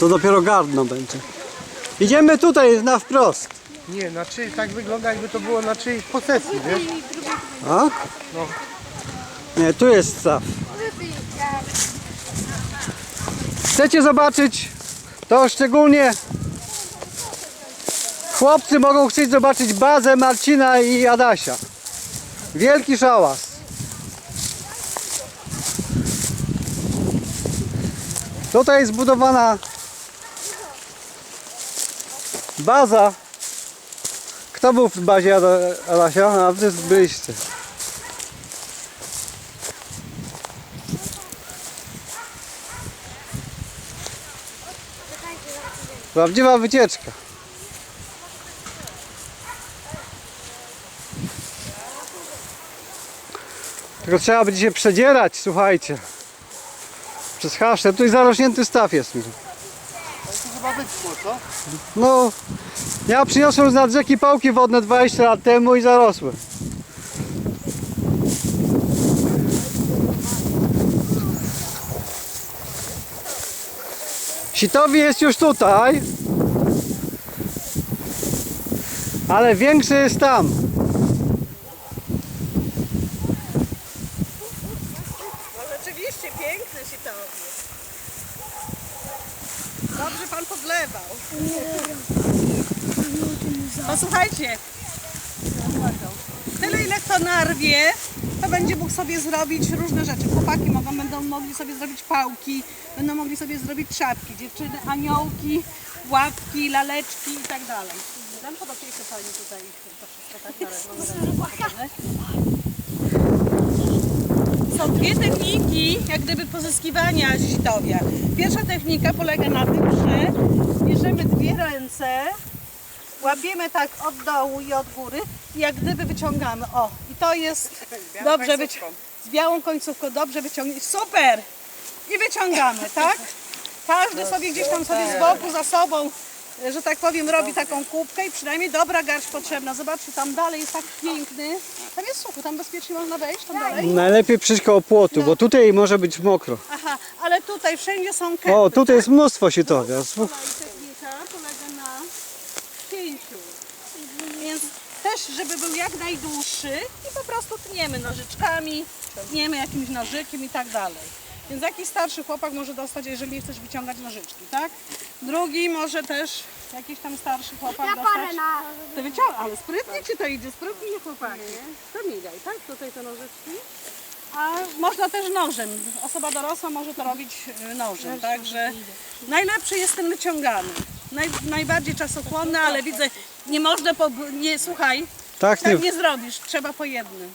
To dopiero gardno będzie. Idziemy tutaj na wprost. Nie, na czyj, tak wygląda jakby to było na czyjejś posesji, wiesz? A? No. Nie, tu jest staw. Chcecie zobaczyć? To szczególnie chłopcy mogą chcieć zobaczyć bazę Marcina i Adasia. Wielki szałas. Tutaj jest zbudowana baza. Kto był w bazie Ada- Adasia? A wy byliście. Prawdziwa wycieczka. Tylko trzeba będzie się przedzierać, słuchajcie. Przez haszcze. Tutaj zarośnięty staw jest. To chyba wyschło, co? No, ja przyniosłem z nad rzeki pałki wodne 20 lat temu i zarosły. Sitowi jest już tutaj, ale większy jest tam. No rzeczywiście piękny się to Dobrze pan podlewał. Posłuchajcie. Tyle ile kto narwie, to będzie mógł sobie zrobić różne rzeczy. Chłopaki mogą, będą mogli sobie zrobić pałki, będą mogli sobie zrobić czapki, dziewczyny aniołki, łapki, laleczki i tak dalej. Dam podobieństwo pani tutaj to wszystko tak. Są dwie techniki, jak gdyby pozyskiwania sitowia. Pierwsza technika polega na tym, że bierzemy dwie ręce, łapiemy tak od dołu i od góry i jak gdyby wyciągamy. O, i to jest dobrze wyci- z białą końcówką, dobrze wyciągnięć. Super! I wyciągamy, tak? Każdy sobie gdzieś tam sobie z boku za sobą, że tak powiem, robi taką kubkę i przynajmniej dobra garść potrzebna. Zobaczcie, tam dalej jest tak piękny. Tam jest sucho, tam bezpiecznie można wejść, tam dalej. Najlepiej przyjść koło płotu, bo tutaj może być mokro. Aha, ale tutaj wszędzie są kępy. O, tutaj jest mnóstwo sitowia. Technika polega na cięciu. Więc też, żeby był jak najdłuższy i po prostu tniemy nożyczkami, tniemy jakimś nożykiem i tak dalej. Więc jakiś starszy chłopak może dostać, jeżeli nie chcesz wyciągać nożyczki, tak? Drugi może też jakiś tam starszy chłopak dostać. To wyciąga, ale sprytnie ci to idzie, sprytnie chłopaki. To migaj, tak? Tutaj te nożyczki. A można też nożem. Osoba dorosła może to robić y, nożem, także najlepszy jest ten wyciągany. Naj, najbardziej czasochłonny, ale widzę, nie można, po, nie, słuchaj, Tak, nie. tak nie zrobisz, trzeba po jednym.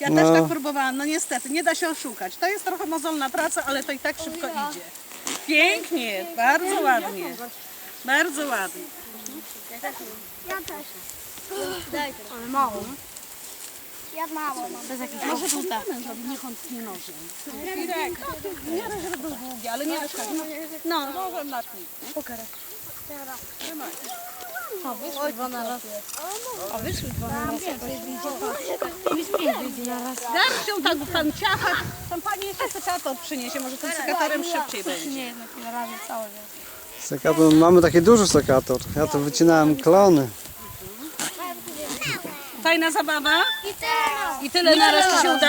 Ja No. też tak próbowałam, no niestety, nie da się oszukać. To jest trochę mozolna praca, ale to i tak szybko idzie. Pięknie, bardzo ładnie. Bardzo ładnie. Ja też. Daj Ale mało. Ja mało mam. Może zrobić, niech on tnie nożem. Nie wiem, żeby był długi, ale nie tak. No, nożem natnij. O, wyszły dwa na raz. O, wyszły dwa na raz. Wyjdzie na raz. Garścią tak pan ciacha, tam pani jeszcze sekator przyniesie, może tym sekatorem szybciej będzie. Nie, jednak na razie całe. Sekator, mamy taki duży sekator. Ja to wycinałem klony. Fajna zabawa I teraz. i tyle naraz ci się udało.